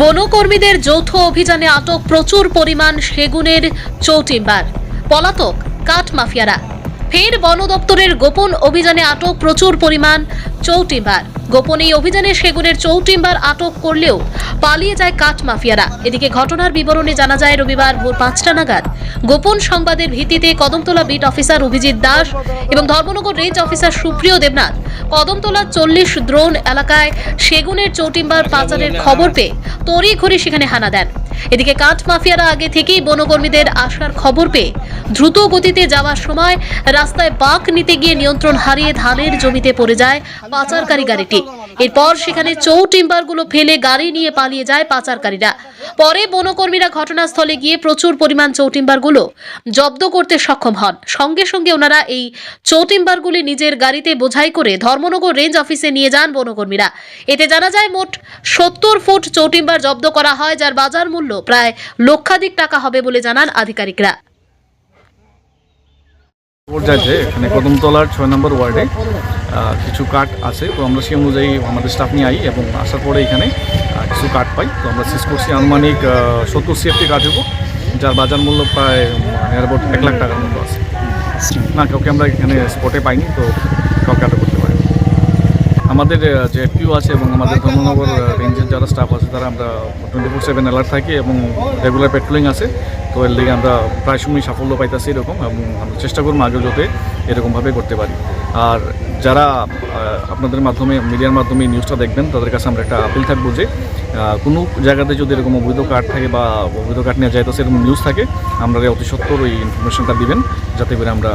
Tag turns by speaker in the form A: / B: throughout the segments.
A: বনকর্মীদের যৌথ অভিযানে আটক প্রচুর পরিমাণ সেগুনের চৌটিম্বার। পলাতক, কাঠ মাফিয়ারা। ফের বন দপ্তরের গোপন অভিযানে আটক প্রচুর পরিমাণ চৌটিম্বার। গোপন এই অভিযানে সেগুনের চৌটিম্বার আটক করলেও পালিয়ে যায় কাঠ মাফিয়ারা। এদিকে ঘটনার বিবরণে জানা যায়, রবিবার ভোর পাঁচটা নাগাদ গোপন সংবাদের ভিত্তিতে কদমতলা বিট অফিসার অভিজিৎ দাস এবং ধর্মনগর রেঞ্জ অফিসার সুপ্রিয় দেবনাথ কদমতলা চল্লিশ দ্রোণ এলাকায় সেগুনের চৌটিম্বার পাচারের খবর পেয়ে তড়িঘড়ি সেখানে হানা দেন। এদিকে কাঠ মাফিয়ারা আগে থেকেই বনকর্মীদের আসার খবর পেয়ে দ্রুত গতিতে যাওয়ার সময় রাস্তায় বাঁক নিতে গিয়ে নিয়ন্ত্রণ হারিয়ে ধানের জমিতে পড়ে যায় পাচারকারী গাড়িটি। এরপর সেখানে চৌ টিম্বারগুলো ফেলে গাড়ি নিয়ে পালিয়ে যায় পাচারকারীরা। পরে বনকর্মীরা ঘটনাস্থলে গিয়ে প্রচুর পরিমাণ চৌটিম্বারগুলো জব্দ করতে সক্ষম হন। সঙ্গে সঙ্গে ওনারা এই চৌটিম্বারগুলি নিজের গাড়িতে বোঝাই করে ধর্মনগর রেঞ্জ অফিসে নিয়ে যান বনকর্মীরা। এতে জানা যায়, মোট সত্তর ফুট চৌটিম্বার জব্দ করা হয়, যার বাজার মূল্য প্রায় লক্ষাধিক টাকা হবে বলে জানান আধিকারিকরা।
B: পর্যায়ে এখানে কদমতলার ছয় নম্বর ওয়ার্ডে কিছু কাঠ আছে। তো আমরা সেই অনুযায়ী আমাদের স্টাফ নিয়ে আই এবং আসার পরে এখানে কিছু কাঠ পাই। তো আমরা সিজ করছি আনুমানিক সত্তর সিএফটি কাঠ হব যার বাজার মূল্য প্রায় নিয়ার অ্যাবাউট এক লাখ টাকার মতো আছে। না, কাউকে আমরা এখানে স্পটে পাইনি, তো কাউকে আটক করতে পারি আমাদের যে এফপিও আছে এবং আমাদের ধর্মনগর রেঞ্জের যারা স্টাফ আছে, তারা আমরা টোয়েন্টি ফোর সেভেন অ্যালার্ট থাকি এবং রেগুলার পেট্রোলিং আছে। তো এর দিকে আমরা প্রায় সময় সাফল্য পাইতেছি এরকম এবং আমরা চেষ্টা করব আগে যাতে এরকমভাবে করতে পারি। আর যারা আপনাদের মাধ্যমে, মিডিয়ার মাধ্যমে নিউজটা দেখবেন, তাদের কাছে আমরা একটা আপিল থাকব যে কোনো জায়গাতে যদি এরকম অবৈধ কার্ড থাকে বা অবৈধ কার্ড নিয়ে তো সেরকম নিউজ থাকে, আমরা অতি সত্তর ওই ইনফরমেশনটা দিবেন, যাতে করে আমরা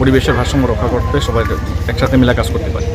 B: পরিবেশের ভারসাম্য রক্ষা করতে সবাই একসাথে মিলা কাজ করতে পারি।